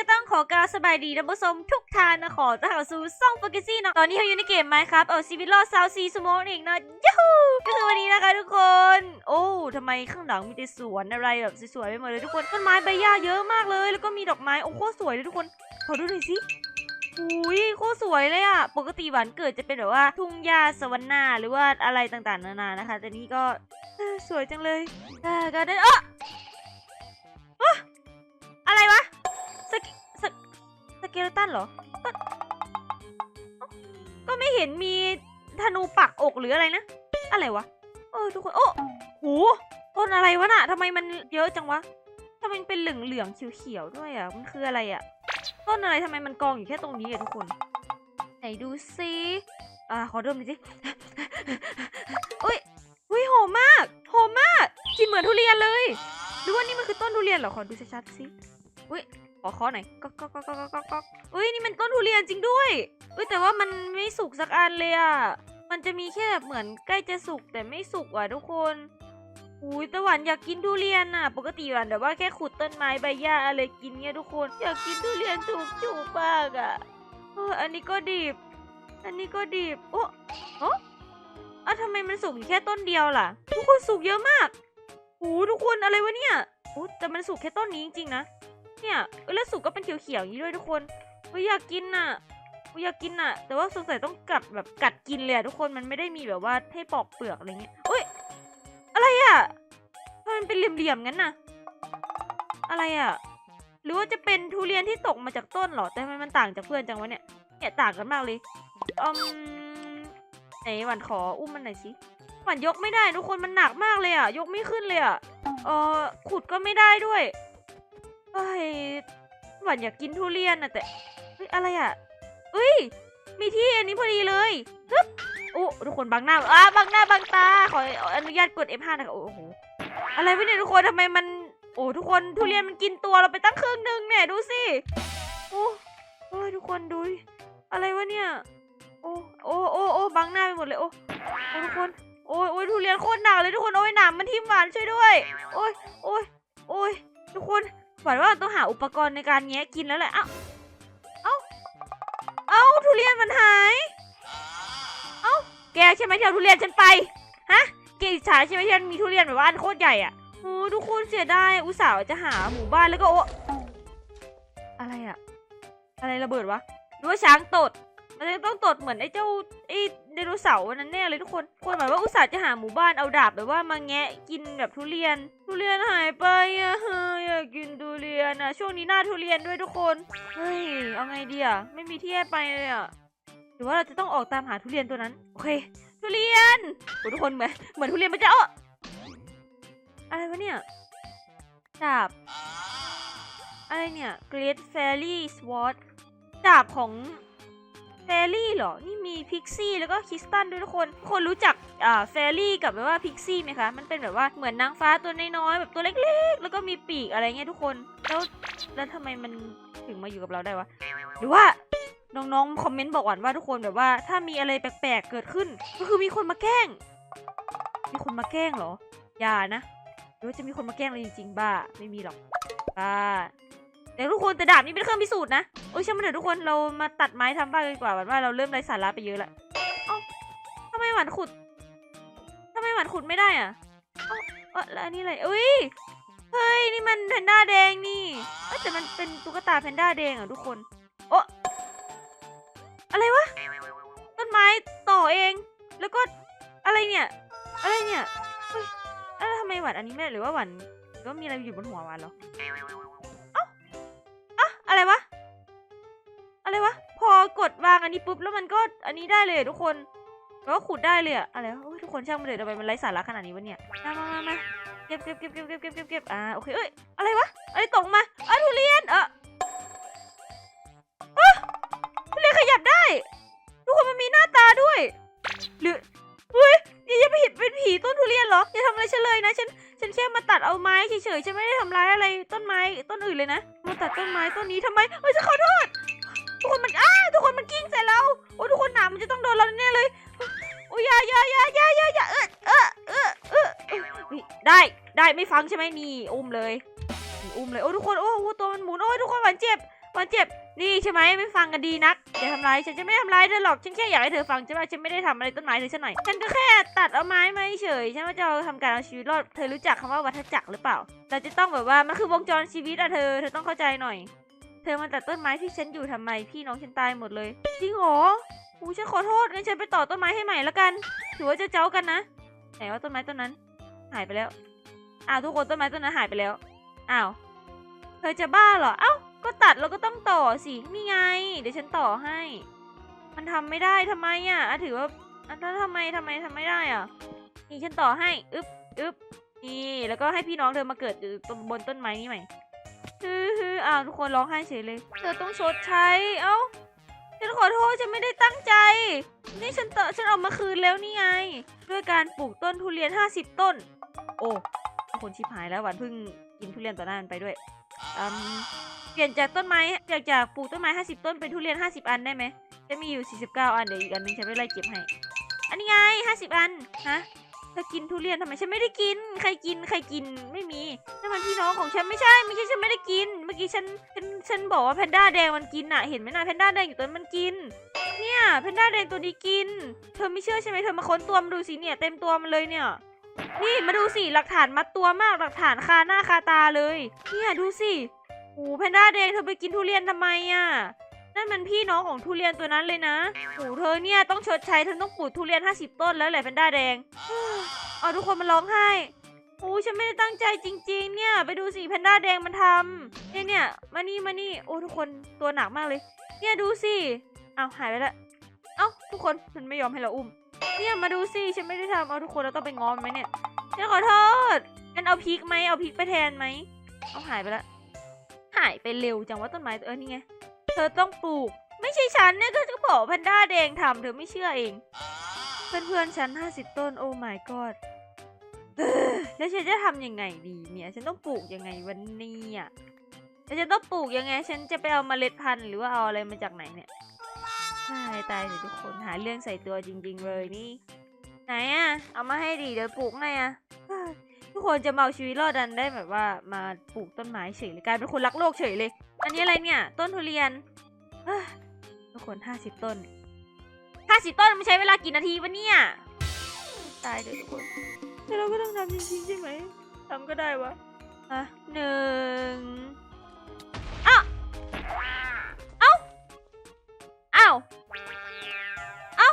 ก็ต้องขอกล่าวสบายดีท่านผู้ชมทุกท่านนะขอต้อนรับสู่ซ่องโฟกัสซี่เนาะตอนนี้เราอยู่ในเกมไหมครับเอาชีวิตรอดซาวซีสโมนอีกเนาะยูฮูก็คือวันนี้นะคะทุกคน โอ้ทำไมข้างหลังมีแต่สวนอะไรแบบสวยๆไปหมดเลยทุกคนต้นไม้ใบหญ้าเยอะมากเลย แล้วก็มีดอกไม้โอ้โคตรสวยเลยทุกคนขอดูหน่อยสิอุ้ยโคตรสวยเลยอะปกติหวานเกิดจะเป็นแบบว่าทุ่งหญ้าสวรรค์นาหรือว่าอะไรต่างๆนานานะคะ แต่นี่ก็สวยจังเลยอ่าก็ได้เอออ๊ เกเลตันเหรอ ก็ ก็ไม่เห็นมีธนูปักอกหรืออะไรนะ อะไรวะ เออทุกคน โอ้โหต้นอะไรวะน่ะทำไมมันเยอะจังวะทำไมมันเป็นเหลืองเหลืองๆเขียวด้วยอะ มันคืออะไรอะ ต้นอะไรทำไมมันกองอยู่แค่ตรงนี้อะทุกคน ไหนดูซิอ่าขอดมหน่อยสิอุ้ยอุ้ยหอมมากหอมมากกินเหมือนทุเรียนเลยหรือว่านี่มันคือต้นทุเรียนเหรอ ขอดูชัดๆสิอุ้ย ขอเคอหน่อยก็ก็ก็ก็ก็ก็อุ้ยนี่มันต้นทุเรียนจริงด้วยอุ้ยแต่ว่ามันไม่สุกสักอันเลยอะมันจะมีแค่แบบเหมือนใกล้จะสุกแต่ไม่สุกอะทุกคนอุ้ยต่หวานอยากกินทุเรียนน่ะ ปกติวานแต่ว่าแค่ขุดต้นไม้ใบหญ้าอะไรกินเงี้ยทุกคน อยากกินทุเรียนจุกจุกมากอะเอออันนี้ก็ดิบ อันนี้ก็ดิบโอ้โอ้อะทำไมมันสุกแค่ต้นเดียวล่ะ ทุกคนสุกเยอะมากโอ้ทุกคนอะไรวะเนี่ยโอ้แต่มันสุกแค่ต้นนี้จริงๆนะ เนี่ยเออแล้วสุกก็เป็นเขียวๆอย่างนี้ด้วยทุกคนเฮ้ยอยากกินน่ะเฮ้อยากกินน่ะ แต่ว่าสงสัยต้องกัดแบบกัดกินเลยทุกคนมันไม่ได้มีแบบว่าให้ปอกเปลือกอะไรเงี้ยอุ้ยอะไรอะทำไมมันเป็นเหลี่ยมๆงั้นน่ะ อะไรอะ หรือว่าจะเป็นทุเรียนที่ตกมาจากต้นหรอ แต่ทำไมมันต่างจากเพื่อนจังวะเนี่ยเนี่ยต่างกันมากเลยอืมไหนหวันขออุ้มมันหน่อยสิหวันยกไม่ได้ทุกคนมันหนักมากเลยอะ ยกไม่ขึ้นเลยอะเออขุดก็ไม่ได้ด้วย เอ้ยหวานอยากกินทุเรียนนะแต่เฮ้ยอะไรอะเอ้ย มีที่อันนี้พอดีเลยฮึบโอ้ทุกคนบังหน้าอ่าบังหน้าบังตา ขออนุญาตกด F5 นะคะโอ้โห อะไรวะเนี่ยทุกคนทำไมมัน โอ้ทุกคนทุเรียนมันกินตัวเราไปตั้งครึ่งหนึ่งเนี่ยดูสิ โอ้โอ้ทุกคนดู อะไรวะเนี่ย โอ้โอ้โอ้โอ้บังหน้าไปหมดเลยโอ้โอ้ทุกคน โอ้ยโอ้ยทุเรียนโคตรหนักเลยทุกคน โอ้ยหนามมันทิ่มหวานช่วยด้วย โอ้ยโอ้ยโอ้ยทุกคน หวานว่าต้องหาอุปกรณ์ในการแงะกินแล้วแหละ เอ้า เอ้า เอ้าทุเรียนมันหาย เอ้า แกใช่ไหมที่เอาทุเรียนฉันไป ฮะ แกอิจฉาใช่ไหมที่มันมีทุเรียนแบบว่าอันโคตรใหญ่อะโอ้ทุกคนเสียดาย อุตส่าห์จะหาหมู่บ้านแล้วก็โอะอะไรอะอะไรระเบิดวะหรือว่าช้างตด มันจะต้องตดเหมือนไอ้เจ้าไอ้ไดโนเสาร์อันนั้นแน่เลยทุกคน คนหมายว่าอุตส่าห์จะหาหมู่บ้านเอาดาบแบบว่ามาแงะกินแบบทุเรียน ทุเรียนหายไปอ ทุเรียนอะช่วงนี้หน้าทุเรียนด้วยทุกคน เฮ้ย เอาไงดีอะไม่มีที่ให้ไปเลยอะหรือว่าเราจะต้องออกตามหาทุเรียนตัวนั้น โอเค ทุเรียนโอ้ทุกคนเหมือนเหมือนทุเรียนมันจะเอออะไรวะเนี่ยดาบอะไรเนี่ย Great Fairy Sword ดาบของ แฟรี่เหรอ นี่มีพิกซี่แล้วก็คริสตันด้วยทุกคน คนรู้จักอ่าแฟรี่กับแบบว่าพิกซี่ไหมคะ มันเป็นแบบว่าเหมือนนางฟ้าตัวน้อยๆแบบตัวเล็กๆ แล้วก็มีปีกอะไรเงี้ยทุกคน แล้วแล้วทำไมมันถึงมาอยู่กับเราได้วะ หรือว่าน้องๆ คอมเมนต์บอกหวานว่าทุกคนแบบว่า ถ้ามีอะไรแปลกๆ เกิดขึ้น ก็คือมีคนมาแกล้ง มีคนมาแกล้งเหรอ อย่านะหรือว่าจะมีคนมาแกล้งเราจริงๆ บ้า ไม่มีหรอกบ้า แต่ทุกคนแต่ดาบนี้เป็นเครื่องพิสูจน์นะโอ้ยช่างมันเถอะทุกคนเรามาตัดไม้ทำบ้านกันดีกว่าหวานว่าเราเริ่มไร้สาระไปเยอะละเอ้าทำไมหวานขุดทำไมหวานขุดไม่ได้อะเอ้าเอ้าแล้วอันนี้อะไรอุ้ยเฮ้ยนี่มันแพนด้าแดงนี่เอ้ยแต่มันเป็นตุ๊กตาแพนด้าแดงอะทุกคนโอ้อะไรวะต้นไม้ต่อเอง แล้วก็อะไรเนี่ยอะไรเนี่ยเฮ้ยแล้วทำไมหวานอันนี้ไม่ได้หรือว่าหวานหรือว่ามีอะไรอยู่บนหัวหวานเหรอ อะไรวะ พอกดวางอันนี้ปุ๊บแล้วมันก็อันนี้ได้เลยทุกคนก็ขุดได้เลยอะอะไรโอ้ยทุกคนช่างมันเลยทำไมมันไร้สาระขนาดนี้วะเนี่ยมามามาเก็บเก็บเก็บเก็บเก็บเก็บเก็บเก็บอ่าโอเคเอ้ยอะไรวะอะไรตกมาเอ้ยทุเรียนเออเอ้อทุเรียนขยับได้ ทุกคนมันมีหน้าตาด้วย หรือเฮ้ยนี่จะไปเห็นเป็นผีต้นทุเรียนเหรออย่าทำอะไรอะไรฉันเลยนะฉันฉันแค่มาตัดเอาไม้เฉยๆฉันไม่ได้ทำร้ายอะไรต้นไม้ต้นอื่นเลยนะมาตัดต้นไม้ต้นนี้ทำไมเฮ้ยฉันขอโทษ ทุกคนมันอ้าทุกคนมันกิ้งใส่เราโอ้ยทุกคนหนามันจะต้องโดนเราแน่เลยโอ้ยอยาอยาอยาอยาอยาอยาเออเออเออเออเออได้ได้ไม่ฟังใช่ไหมนี่อุ้มเลยอุ้มเลยโอ้ทุกคนโอ้โหตัวมันหมุนโอ้ยทุกคนหวานเจ็บหวานเจ็บนี่ใช่ไหมไม่ฟังกันดีนักอย่าทำร้ายฉันจะไม่ทำร้ายเธอหรอกฉันแค่อยากให้เธอฟังใช่ไหมฉันไม่ได้ทำอะไรต้นไม้เธอซะหน่อยฉันก็แค่ตัดเอาไม้มาเฉยฉันว่าจะเอาทำการเอาชีวิตรอดเธอรู้จักคำว่าวัฏจักรหรือเปล่าเราจะต้องแบบว่ามันคือวงจรชีวิตอะเธอเธอต้องเข้าใจหน่อย เธอมาตัดต้นไม้ที่ฉันอยู่ทำไม พี่น้องฉันตายหมดเลย จริงเหรออูฉันขอโทษงั้นฉันไปต่อต้นไม้ให้ใหม่แล้วกัน ถือว่าจะเจ้ากันนะ ไหนว่าต้นไม้ต้นนั้น หายไปแล้ว อ้าวทุกคนต้นไม้ต้นนั้นหายไปแล้ว อ้าว เธอจะบ้าเหรอ เอ้า ก็ตัดแล้วก็ต้องต่อสินี่ไง เดี๋ยวฉันต่อให้ มันทำไม่ได้ทำไมอะอะถือว่าอะแล้วทำไมทำไมทำไม่ได้อะ นี่ฉันต่อให้ อึ๊บอึ๊บนี่ แล้วก็ให้พี่น้องเธอมาเกิดอยู่บนต้นไม้นี้ใหม่ ฮือฮืออ้าวทุกคนร้องไห้เฉยเลย เธอต้องชดใช้ เอ้าฉันขอโทษฉันไม่ได้ตั้งใจ นี่ฉันเตอฉันเอามาคืนแล้วนี่ไง ด้วยการปลูกต้นทุเรียน 50 ต้น โอ้คนชิบหายแล้วหวานเพิ่งกินทุเรียนต่อหน้ามันไปด้วยอืมเปลี่ยนจากต้นไม้จากจากปลูกต้นไม้ 50 ต้นเป็นทุเรียน 50 อันได้ไหมจะมีอยู่ 49 อันเดี๋ยวอีกอันนึงฉันไปไล่เก็บให้ อันนี้ไง 50 อัน ฮะ เธอกินทุเรียนทำไมฉันไม่ได้กิน ใครกินใครกินไม่มีนั่นมันพี่น้องของฉันไม่ใช่ไม่ใช่ฉันไม่ได้กิน เมื่อกี้ฉันฉันฉันบอกว่าแพนด้าแดงมันกินอะเห็นไหมนะแพนด้าแดงอยู่ตรงนั้นมันกิน เนี่ยแพนด้าแดงตัวนี้กิน เธอไม่เชื่อใช่ไหมเธอมาค้นตัวมาดูสิเนี่ยเต็มตัวมันเลยเนี่ยนี่มาดูสิหลักฐานมัดตัวมากหลักฐานคาหน้าคาตาเลย เนี่ยดูสิโอ้แพนด้าแดงเธอไปกินทุเรียนทำไมอะ นั่นมันพี่น้องของทุเรียนตัวนั้นเลยนะโอ้เธอเนี่ยต้องชดใช้เธอต้องปลูกทุเรียน 50 ต้นแล้วแหละแพนด้าแดงเอาทุกคนมาร้องไห้โอ้ฉันไม่ได้ตั้งใจจริง ๆ เนี่ย ไปดูสิแพนด้าแดงมันทำเนี่ยเนี่ยมานี่มานี่โอ้ทุกคนตัวหนักมากเลย เนี่ยดูสิเอาหายไปล้วเอ้าทุกคนมันไม่ยอมให้เราอุ้ม เนี่ยมาดูสิฉันไม่ได้ทำเอาทุกคนเราต้องไปง้อมไหมเนี่ยฉันขอโทษงั้นเอาพริกไหมเอาพริกไปแทนไหมเอาหายไปล้วหายไปเร็วจังว่าต้นไม้เออนี่ไง เธอต้องปลูก ไม่ใช่ฉันเนี่ยก็จะบอกแพนด้าแดงทำเธอไม่เชื่อเอง เพื่อนๆฉันห้าสิบต้นโอ้ my god เออแล้วฉันจะทำยังไงดีเนี่ย ฉันต้องปลูกยังไงวันนี้อะแล้วฉันต้องปลูกยังไง ฉันจะไปเอาเมล็ดพันธุ์หรือว่าเอาอะไรมาจากไหนเนี่ยตายตายเลยทุกคนหาเรื่องใส่ตัวจริง ๆ เลยนี่ ไหนอะ เอามาให้ดีเดี๋ยวปลูกไงอะ ทุกคนจะมาเอาชีวิตรอดดันได้แบบว่ามาปลูกต้นไม้เฉยเลยกลายเป็นคนรักโลกเฉยเลย อันนี้อะไรเนี่ย ต้นทุเรียนทุกคนห้าสิบต้นห้าสิบต้นมันใช้เวลากี่นาทีวะเนี่ย ตายเลยทุกคนแต่เราก็ต้องทำจริงๆใช่ไหมทำก็ได้วะอะหนึ่งอ้าเอ้าเอ้าเอ้า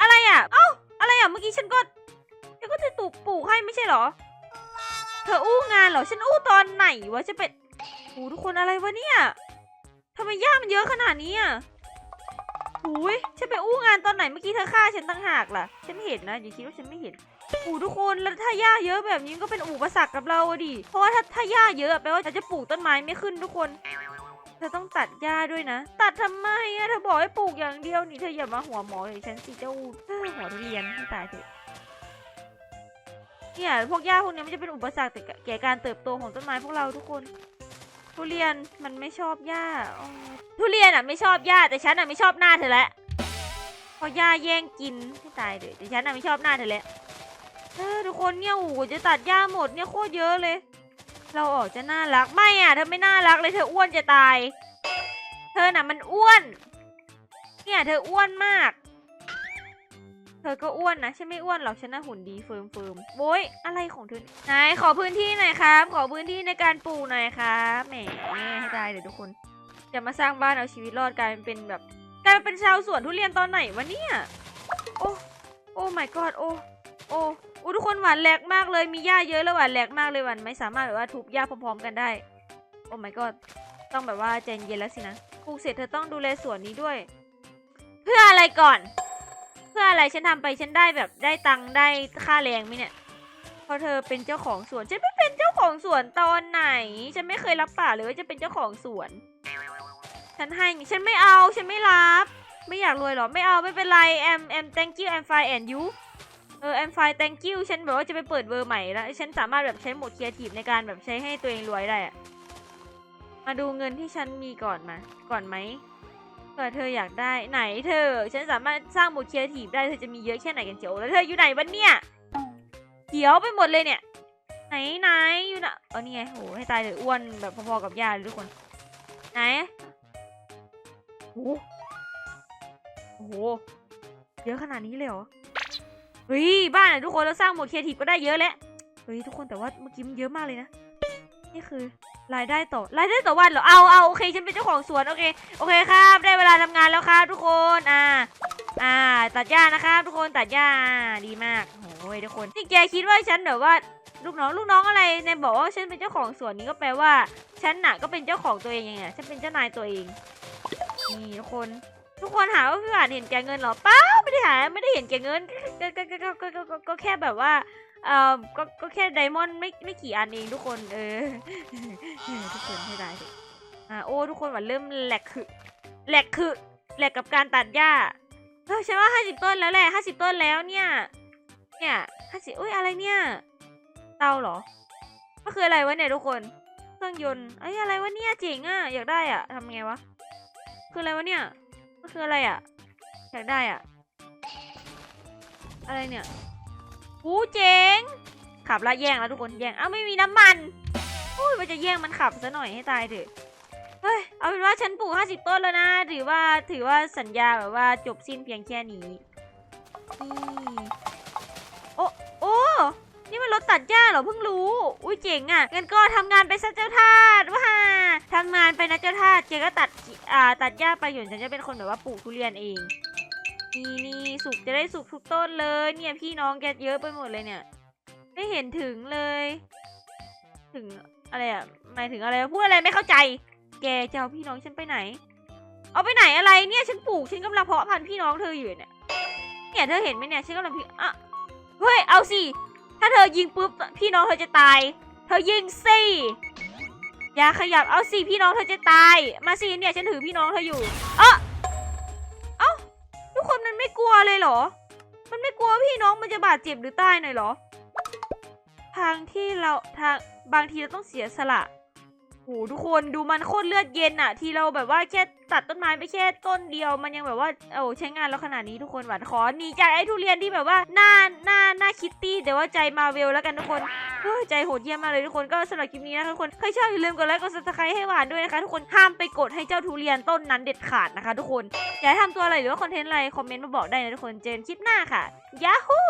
อะไรอะเอ้าอะไรอะเมื่อกี้ฉันก็ กปลูกให้ไม่ใช่เหรอ เธออู้งานเหรอ ฉันอู้ตอนไหนวะจะเป็นโหทุกคนอะไรวะเนี่ยทำไมหญ้ามันเยอะขนาดนี้อะหูยฉันไปอู้งานตอนไหนเมื่อกี้เธอฆ่าฉันตั้งหากล่ะ ฉันเห็นนะอย่าคิดว่าฉันไม่เห็นหูทุกคนแล้วถ้าหญ้าเยอะแบบนี้ก็เป็นอุปสรรคกับเราดิ เพราะว่าถ้าถ้าหญ้าเยอะแปลว่าเราจะปลูกต้นไม้ไม่ขึ้นทุกคน เธอต้องตัดหญ้าด้วยนะ ตัดทำไมอะเธอบอกให้ปลูกอย่างเดียวนี่เธออย่ามาหัวหมออย่างฉันสิเจ้าหัวทุเรียนให้ตายเถอะ เนี่ยพวกหญ้าพวกนี้มันจะเป็นอุปสรรคแต่แก่การเติบโตของต้นไม้พวกเราทุกคน ทุเรียนมันไม่ชอบหญ้าทุเรียนอะไม่ชอบหญ้าแต่ฉันอะไม่ชอบหน้าเธอแล้วเพราะหญ้าแย่งกินให้ตายเลยแต่ฉันอะไม่ชอบหน้าเธอแล้วเออทุกคนเนี่ยโอ้โหจะตัดหญ้าหมดเนี่ยโคตรเยอะเลย เราออกจะน่ารักไม่อะเธอไม่น่ารักเลยเธออ้วนจะตาย เธอน่ะมันอ้วน เนี่ยเธออ้วนมาก เธอก็อ้วนนะฉันไม่อ้วนหรอกฉันน่ะหุ่นดีเฟิร์มเฟิร์มโว้ยอะไรของเธอไหนขอพื้นที่หน่อยครับ ขอพื้นที่ในการปลูกหน่อยครับแหมให้ตายเลยวทุกคนจะมาสร้างบ้านเอาชีวิตรอดกลายเป็นแบบกลายเป็นชาวสวนทุเรียนตอนไหนวะเนี่ยโอ้โอ้ my god โอ้โอ้โอ้ทุกคนหวานแหลกมากเลยมีหญ้าเยอะแล้วหวานแหลกมากเลยหวานไม่สามารถแบบว่าทุบหญ้าพร้อมๆกันได้ โอ้ my god ต้องแบบว่าใจเย็นแล้วสินะปลูกเสร็จเธอต้องดูแลสวนนี้ด้วย เพื่ออะไรก่อน เพื่ออะไรฉันทำไปฉันได้แบบได้ตังค์ได้ค่าแรงไหมเนี่ยเพราะเธอเป็นเจ้าของสวนฉันไม่เป็นเจ้าของสวนตอนไหน ฉันไม่เคยรับปากเลยว่าจะเป็นเจ้าของสวน ฉันให้ฉันไม่เอาฉันไม่รับ ไม่อยากรวยหรอไม่เอาไม่เป็นไรแอมแอม thank you I'm fine and you เออ I'm fine thank you ฉันแบบว่าจะไปเปิดเบอร์ใหม่แล้ว ฉันสามารถแบบใช้โหมดครีเอทีฟในการแบบใช้ให้ตัวเองรวยได้อะมาดูเงินที่ฉันมีก่อนมา ก่อนไหม เผื่อเธออยากได้ไหนเธอ ฉันสามารถสร้างโมดคีเอทีฟได้เธอจะมีเยอะแค่ไหนกันเจียวแล้วเธออยู่ไหนบ้านเนี่ยเขียวไปหมดเลยเนี่ย ไหนไหนอยู่นะเออนี่ไงโหให้ตายเลยอ้วนแบบพอๆกับยาเลยทุกคน ไหนโอ้โหโหเยอะขนาดนี้เลยเหรอเฮ้ยบ้านทุกคนเราสร้างโหมดคีเอทีฟก็ได้เยอะแล้วเฮ้ยทุกคนแต่ว่าเมื่อกี้มันเยอะมากเลยนะนี่คือ รายได้ต่อรายได้ต่อวันเหรอ เอาเอาโอเคฉันเป็นเจ้าของสวนโอเคโอเคครับได้เวลาทำงานแล้วครับทุกคนอ่าอ่า ตัดหญ้านะครับทุกคนตัดหญ้าดีมากโอ้ยทุกคนนี่แกคิดว่าฉันแบบว่าลูกน้องลูกน้องอะไรในบอกว่าฉันเป็นเจ้าของสวนนี้ก็แปลว่าฉันน่ะก็เป็นเจ้าของตัวเองไงฉันเป็นเจ้านายตัวเองนี่ทุกคนทุกคนหาว่าพี่หวานเห็นแกเงินหรอปล่าไม่ได้หาไม่ได้เห็นแกเงินก็แค่แบบว่า เอ่อก็ก็แค่ไดมอนด์ไม่ไม่กี่อันเองทุกคน เออ ทุกคนให้ได้สิอ่าโอ้ทุกคนหวานเริ่มแหลกคือแหลกคือแหลกกับการตัดหญ้าเออฉันว่าห้าสิบต้นแล้วแหละห้าสิบต้นแล้วเนี่ย เนี่ยห้าสิบอุ้ยอะไรเนี่ย เตาเหรอ ก็คืออะไรวะเนี่ยทุกคนเครื่องยนต์ไอ้อะไรวะเนี่ยเจ๋งอะอยากได้อะทำไงวะ คืออะไรวะเนี่ยมันคืออะไรอะ อยากได้อะ อะไรเนี่ย หูเจ๋ง ขับแล้วแย่งแล้วทุกคนแย่งเอ้าไม่มีน้ำมันอุ้ยมันจะแย่งมันขับซะหน่อยให้ตายเถอะเฮ้ยเอาเป็นว่าฉันปลูกห้าสิบต้นแล้วนะถือว่าถือว่าสัญญาแบบว่าจบสิ้นเพียงแค่นี้นี่โอ้โอ้นี่มันรถตัดหญ้าเหรอเพิ่งรู้ อุ้ยเจ๋งอะงั้นก็ทำงานไปซะเจ้าทาสว้าทำงานไปนะเจ้าทาสเจก็ตัดอ่าตัดหญ้าไปหย่นฉันจะเป็นคนแบบว่าปลูกทุเรียนเอง นี่นี่สุกจะได้สุกทุกต้นเลย เนี่ยพี่น้องแกเยอะไปหมดเลยเนี่ย ไม่เห็นถึงเลย ถึงอะไรอะหมายถึงอะไรพูดอะไรไม่เข้าใจ แกจะเอาพี่น้องฉันไปไหน เอาไปไหนอะไรเนี่ยฉันปลูกฉันกำลังเพาะพันธุ์พี่น้องเธออยู่เนี่ยเนี่ยเธอเห็นไหมเนี่ยฉันกำลังพี่อะเฮ้ยเอาสิถ้าเธอยิงปุ๊บพี่น้องเธอจะตาย เธอยิงสิอย่าขยับเอาสิพี่น้องเธอจะตาย มาสิเนี่ยฉันถือพี่น้องเธออยู่ เออ กลัวเลยเหรอ มันไม่กลัวพี่น้องมันจะบาดเจ็บหรือตายหน่อยเหรอ ทางที่เราทางบางทีเราต้องเสียสละ โหทุกคนดูมันโคตรเลือดเย็นอะที่เราแบบว่าแค่ตัดต้นไม้ไปแค่ต้นเดียว มันยังแบบว่าโอ้ใช้งานแล้วขนาดนี้ทุกคนหวานขอหนีจากไอ้ทุเรียนที่แบบว่าหน้าหน้าหน้าคิตตี้แต่ว่าใจมาเวลแล้วกันทุกคนเฮ้ยใจโหดเยี่ยมมากเลยทุกคนก็สำหรับคลิปนี้นะคะทุกคนใครชอบอย่าลืมกดไลค์กดซับสไครต์ให้หวานด้วยนะคะทุกคนห้ามไปกดให้เจ้าทุเรียนต้นนั้นเด็ดขาดนะคะ ทุกคนอยากทำตัวอะไรหรือว่าคอนเทนต์อะไรคอมเมนต์มาบอกได้นะทุกคนเจนคลิปหน้าค่ะยาฮู